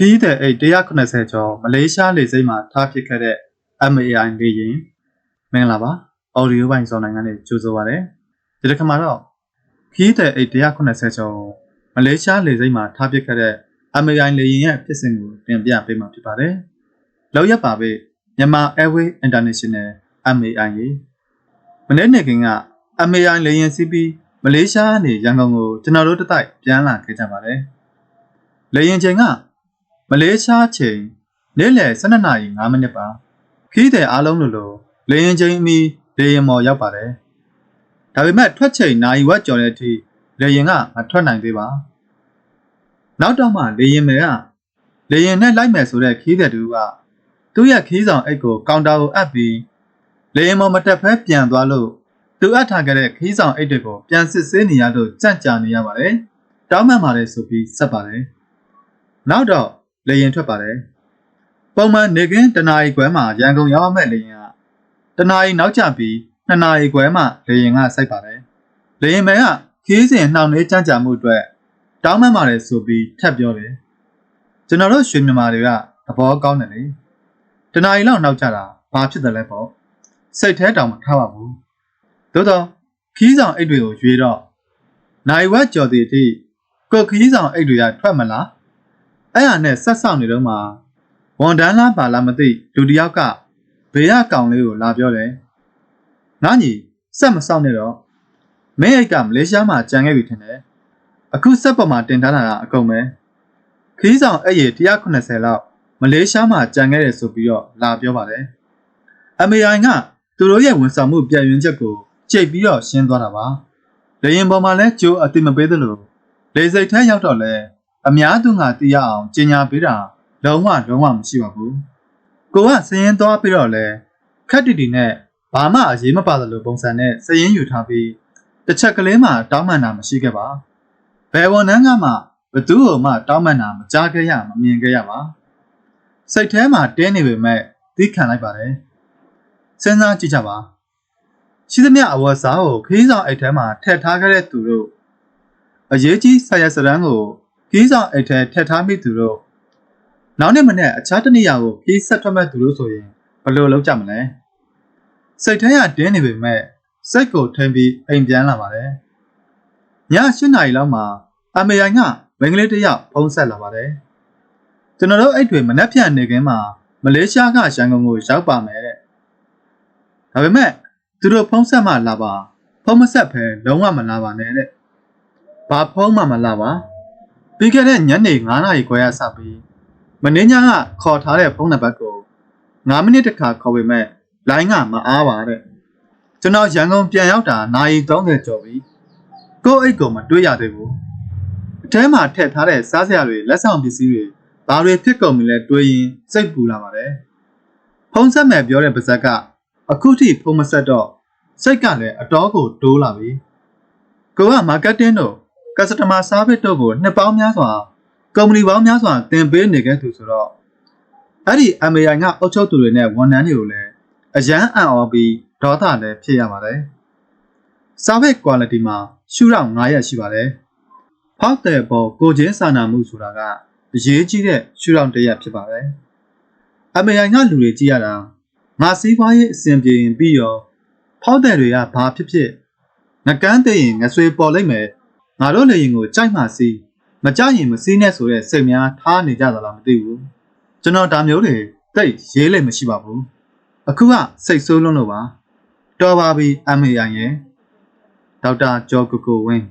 ခီးတဲ့အိတ်180ကျော်မလေးရှားလေဆိပ်မှာထားဖြစ်ခဲ့တဲ့ MAI လေယာဉ်မင်္ဂလာပါအော်ဒီယိုပိုင်းစောနိုင်ငံနဲ့ကြိုဆိုပါရစေဒီတစ်ခါမှာတော့ခီးတဲ့အိတ်180ကျော်မလေးရှားလေဆိပ်မှာထားဖြစ်ခဲ့တဲ့ MAI လေယာဉ်ရဲ့ဖြစ်စဉ်ကိုတင်ပြပေးမှာဖြစ်ပါတယ်လောက်ရပါပဲမြန်မာ Airway International MAI ရေမနေ့နေ့က MAI လေယာဉ်စီးပြီးမလေးရှားကနေရန်ကုန်ကိုကျွန်တော်တို့တစ်တိုက်ပြန်လာခဲ့ကြပါတယ်လေယာဉ်ချိန်က မလေးရှားချိန်နေ့လယ်12:05မိနစ်ပါခီးတဲ့အားလုံးလိုလိုလေရင်ချိန်အမီလေရင်မော်ရောက်ပါတယ်ဒါပေမဲ့ထွက်ချိန်နိုင်ဝက်ကျော်တဲ့အထိလေရင်ကမထွက်နိုင်သေးပါနောက်တော့မှလေရင်မယ်ကလေရင်နဲ့လိုက်မယ်ဆိုတဲ့ခီးတဲ့တူကသူ့ရဲ့ခီးဆောင်အိတ်ကိုကောင်တာကိုအပ်ပြီးလေရင်မော်မတက်ဖဲပြန်သွားလို့သူအပ်ထားခဲ့တဲ့ခီးဆောင်အိတ်တွေကိုပြန်စစ်ဆေးနေရလို့ကြန့်ကြာနေရပါတယ်တောင်းမှန်ပါတယ်ဆိုပြီးဆက်ပါတယ်နောက်တော့ လေရင်ထွက်ပါတယ်။ပုံမှန်နေကင်းတနာရီခွဲမှာရန်ကုန်ရောက်မဲ့လေရင်ကတနာရီနောက်ကျပြီး2နာရီခွဲမှလေရင်ကစိုက်ပါတယ်။လေရင်မဲကခီးစဉ်နှောင့်နှေးကြမ်းကြာမှုအတွက်တောင်းမှန်ပါတယ်ဆိုပြီးထပ်ပြောတယ်။ကျွန်တော်တို့ရွှေမြန်မာတွေကသဘောကောင်းတယ်လေ။တနာရီလောက်နောက်ကျတာဘာဖြစ်တယ်လဲပေါ့။စိတ်แท้တောင်မထားပါဘူး။သို့တော့ခီးဆောင်အိတ်တွေကိုရွေတော့နိုင်ဝက်ကြော်သေးတိကိုခီးဆောင်အိတ်တွေကထွက်မလား။ အဲ့ဟာနဲ့ဆက်ဆောက်နေတော့မှဝန်တန်းလားပါလားမသိလူတစ်ယောက်ကဘေးကကောင်လေးကိုလာပြောတယ်။ငါညီဆက်မဆောက်နဲ့တော့မင်းအိတ်ကမလေးရှားမှာကြံခဲ့ပြီထင်တယ်။အခုဆက်ပေါ်မှာတင်ထားတာကအကုန်ပဲ။ခီးဆောင်အဲ့ရ180လောက်မလေးရှားမှာကြံခဲ့တယ်ဆိုပြီးတော့လာပြောပါတယ်။ MAI ကသူတို့ရဲ့ဝန်ဆောင်မှုပြည့်ရင်းချက်ကိုကြိတ်ပြီးတော့ရှင်းသွားတာပါ။လေရင်ပေါ်မှာလဲကြိုးအတိမပေးသလိုလေစိတ်ထဲရောက်တော့လဲ အများသူငါသိရအောင်ကြီးညာပေးတာလုံးဝလုံးဝမရှိပါဘူးကိုကစရင်သွားပြီးတော့လဲခက်တီတီနဲ့ဘာမှအရေးမပါသလိုပုံစံနဲ့စရင်ယူထားပြီးတစ်ချက်ကလေးမှတောင်းပန်တာမရှိခဲ့ပါဘယ်ဝန်ထမ်းကမှဘသူ့ကိုမှတောင်းပန်တာမကြားခဲ့ရမမြင်ခဲ့ရပါစိတ်ထဲမှာတင်းနေပေမဲ့သိခံလိုက်ပါတယ်စဉ်းစားကြည့်ကြပါရှိသမျှအဝတ်စားကိုခီးဆောင်အိတ်ထဲမှာထည့်ထားခဲ့တဲ့သူတို့အရေးကြီးဆရာစရန်ကို ခီးဆောင်အိတ်ထဲထည့်ထားမိသူတို့နောက်နေ့မနေ့အခြားတစ်နေရာကိုခီးဆက်ထွက်မဲ့သူတို့ဆိုရင်ဘယ်လိုလုပ်ကြမလဲစိတ်ထဲကတင်းနေပေမဲ့စိတ်ကိုထိန်ပြီးအိမ်ပြန်လာပါတယ်ည7နာရီလောက်မှာအမေရိုင်ကမင်္ဂလေးတစ်ယောက်ဖုန်းဆက်လာပါတယ်ကျွန်တော်တို့အိတ်တွေမနှက်ဖြန်နေခင်းမှာမလေးရှားကရန်ကုန်ကိုရောက်ပါမယ်တဲ့ဒါပေမဲ့သူတို့ဖုန်းဆက်မှလာပါဖုန်းမဆက်ဖဲလုံးဝမလာပါနဲ့တဲ့ဘာဖုန်းမှမလာပါ ပြီးခဲ့တဲ့ညနေ9နာရီခွဲရစပြီးမင်းညကခေါ်ထားတဲ့ဖုန်းနံပါတ်ကို9မိနစ်တခါခေါ်ပေမဲ့လိုင်းကမအားပါတဲ့ကျွန်တော်ရန်ကုန်ပြန်ရောက်တာနာရီ30ကျော်ပြီကိုယ့်အိတ်ကိုမတွေးရသေးဘူးအထဲမှာထည့်ထားတဲ့စားစရာတွေလက်ဆောင်ပစ္စည်းတွေဘာတွေဖြစ်ကုန်ပြီလဲတွေးရင်စိတ်ပူလာပါတယ်ဖုန်းဆက်မယ်ပြောတဲ့ပါဇက်ကအခုထိဖုန်းမဆက်တော့စိတ်ကလည်းအတော်ကိုတိုးလာပြီကိုကမာကတ်တင်းတို့ customer service တို့ကိုနှစ်ပေါင်းများစွာကုမ္ပဏီပေါင်းများစွာတင်ပေးနေခဲ့သူဆိုတော့အဲ့ဒီ MAI ကအုပ်ချုပ်သူတွေနဲ့ဝန်ထမ်းတွေကိုလည်းအရန်အံ့ဩပြီးဒေါသလည်းဖြစ်ရပါတယ်။ service quality မှာရှုထောင့်9ရက်ရှိပါတယ်။ဖောက်တဲ့ပေါ်ကိုချင်းစာနာမှုဆိုတာကအရေးကြီးတဲ့ရှုထောင့်တစ်ရက်ဖြစ်ပါတယ်။ MAI ကလူတွေကြည့်ရတာငါစီးပွားရေးအဆင်ပြေရင်ပြီးရောဖောက်တဲ့တွေကဘာဖြစ်ဖြစ်ငကန်းတဲ့ရင်ငဆွေပေါ်လိုက်မယ် ငါတို့လေရင်ကိုကြိုက်မှစီးမကြရင်မစီးနဲ့ဆိုတဲ့စိတ်များထားနေကြသလားမသိဘူးကျွန်တော်ဒါမျိုးတွေတိတ်ရေးလိမ့်မရှိပါဘူးအခုကစိတ်ဆိုးလွန်းလို့ပါတော်ပါပြီ MAI ရဲ့ဒေါက်တာကျော်ကိုကိုဝင်း